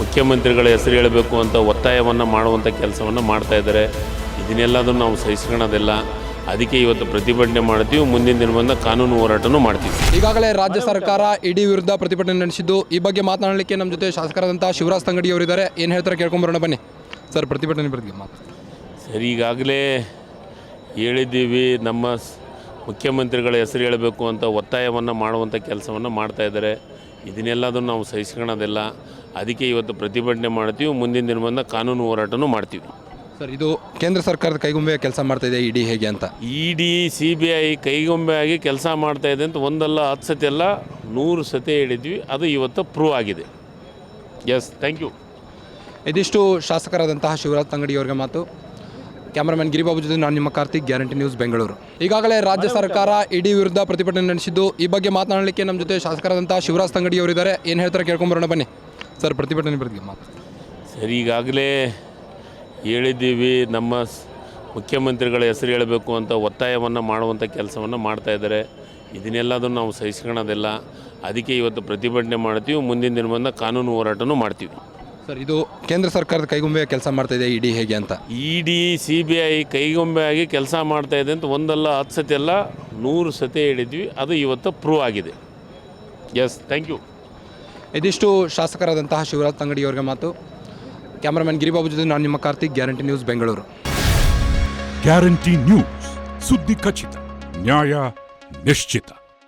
ಮುಖ್ಯಮಂತ್ರಿಗಳ ಹೆಸರು ಹೇಳಬೇಕು ಅಂತ ಒತ್ತಾಯವನ್ನು ಮಾಡುವಂಥ ಕೆಲಸವನ್ನು ಮಾಡ್ತಾ ಇದ್ದಾರೆ. ಇದನ್ನೆಲ್ಲದನ್ನು ನಾವು ಸಹಿಸ್ಕೊಳ್ಳೋದಿಲ್ಲ. ಅದಕ್ಕೆ ಇವತ್ತು ಪ್ರತಿಭಟನೆ ಮಾಡ್ತೀವಿ. ಮುಂದಿನ ದಿನದಿಂದ ಕಾನೂನು ಹೋರಾಟನೂ ಮಾಡ್ತೀವಿ. ಈಗಾಗಲೇ ರಾಜ್ಯ ಸರ್ಕಾರ ಇಡಿ ವಿರುದ್ಧ ಪ್ರತಿಭಟನೆ ನಡೆಸಿದ್ದು ಈ ಬಗ್ಗೆ ಮಾತನಾಡಲಿಕ್ಕೆ ನಮ್ಮ ಜೊತೆ ಶಾಸಕರಾದಂಥ ಶಿವರಾಜ್ ತಂಗಡಿ ಅವರಿದ್ದಾರೆ. ಏನು ಹೇಳ್ತಾರೆ ಕೇಳ್ಕೊಂಬರೋಣ ಬನ್ನಿ. ಸರ್ ಪ್ರತಿಭಟನೆ ಬರ್ತೀವಿ ಮಾತು. ಸರ್ ಈಗಾಗಲೇ ಹೇಳಿದ್ದೀವಿ ನಮ್ಮ ಮುಖ್ಯಮಂತ್ರಿಗಳ ಹೆಸರು ಹೇಳಬೇಕು ಅಂತ ಒತ್ತಾಯವನ್ನು ಮಾಡುವಂಥ ಕೆಲಸವನ್ನು ಮಾಡ್ತಾ ಇದ್ದಾರೆ. ಇದನ್ನೆಲ್ಲದನ್ನು ನಾವು ಸಹಿಸ್ಕೊಳ್ಳೋದಿಲ್ಲ. ಅದಕ್ಕೆ ಇವತ್ತು ಪ್ರತಿಭಟನೆ ಮಾಡ್ತೀವಿ ಮುಂದಿನ ದಿನದಿಂದ ಕಾನೂನು ಹೋರಾಟನೂ ಮಾಡ್ತೀವಿ. ಸರ್ ಇದು ಕೇಂದ್ರ ಸರ್ಕಾರದ ಕೈಗೊಂಬೆ ಕೆಲಸ ಮಾಡ್ತಾ ಇದೆ ಇಡಿ ಹೇಗೆ ಅಂತ? E D C B I ಕೈಗೊಂಬೆ ಆಗಿ ಕೆಲಸ ಮಾಡ್ತಾ ಇದೆ ಅಂತ ಒಂದಲ್ಲ ಹತ್ತು ಸತಿ ಅಲ್ಲ ನೂರು ಸತಿ ಹೇಳಿದ್ವಿ ಅದು ಇವತ್ತು ಪ್ರೂವ್ ಆಗಿದೆ. ಎಸ್ ಥ್ಯಾಂಕ್ ಯು ಇದಿಷ್ಟು ಶಾಸಕರಾದಂತಹ ಶಿವರಾಜ್ ತಂಗಡಿ ಅವರಿಗೆ ಮಾತು. ಕ್ಯಾಮರಾಮನ್ ಗಿರಿಬಾಬು ಜೊತೆ ನಾನು ನಿಮ್ಮ ಕಾರ್ತಿಕ್, ಗ್ಯಾರಂಟಿ ನ್ಯೂಸ್, ಬೆಂಗಳೂರು. ಈಗಾಗಲೇ ರಾಜ್ಯ ಸರ್ಕಾರ ಇಡಿ ವಿರುದ್ಧ ಪ್ರತಿಭಟನೆ ನಡೆಸಿದ್ದು, ಈ ಬಗ್ಗೆ ಮಾತನಾಡಲಿಕ್ಕೆ ನಮ್ಮ ಜೊತೆ ಶಾಸಕರಾದಂಥ ಶಿವರಾಜ್ ತಂಗಡಿ ಅವರಿದ್ದಾರೆ. ಏನು ಹೇಳ್ತಾರೆ ಕೇಳ್ಕೊಂಬರೋಣ ಬನ್ನಿ. ಸರ್, ಪ್ರತಿಭಟನೆ ಬಗ್ಗೆ ಮಾತು. ಸರ್, ಈಗಾಗಲೇ ಹೇಳಿದ್ದೀವಿ, ನಮ್ಮ ಮುಖ್ಯಮಂತ್ರಿಗಳ ಹೆಸರು ಹೇಳಬೇಕು ಅಂತ ಒತ್ತಾಯವನ್ನು ಮಾಡುವಂಥ ಕೆಲಸವನ್ನು ಮಾಡ್ತಾ ಇದ್ದಾರೆ. ಇದನ್ನೆಲ್ಲದನ್ನು ನಾವು ಸಹಿಸ್ಕೊಳೋದಿಲ್ಲ ಅದಕ್ಕೆ ಇವತ್ತು ಪ್ರತಿಭಟನೆ ಮಾಡ್ತೀವಿ, ಮುಂದಿನ ದಿನದಿಂದ ಕಾನೂನು ಹೋರಾಟನೂ ಮಾಡ್ತೀವಿ. ಸರ್ ಇದು ಕೇಂದ್ರ ಸರ್ಕಾರದ ಕೈಗೊಂಬೆ ಕೆಲಸ ಮಾಡ್ತಾ ಇದೆ ಇಡಿ ಹೇಗೆ ಅಂತ? E D C B I ಕೈಗೊಂಬೆ ಆಗಿ ಕೆಲಸ ಮಾಡ್ತಾ ಇದೆ ಅಂತ ಒಂದಲ್ಲ ಹತ್ತು ಸತಿ ಅಲ್ಲ ನೂರು ಸತಿ ಹೇಳಿದ್ವಿ ಅದು ಇವತ್ತು ಪ್ರೂವ್ ಆಗಿದೆ. ಎಸ್ ಥ್ಯಾಂಕ್ ಯು ಇದಿಷ್ಟು ಶಾಸಕರಾದಂತಹ ಶಿವರಾಜ್ ತಂಗಡಿ ಅವರಿಗೆ ಮಾತು. ಕ್ಯಾಮರಾಮನ್ ಗಿರಿಬಾಬು ಜೊತೆ ನಾನು ನಿಮ್ಮ Karthik guarantee news Bengaluru. Guarantee news ಸುದ್ದಿ ಖಚಿತ ನ್ಯಾಯ ನಿಶ್ಚಿತ.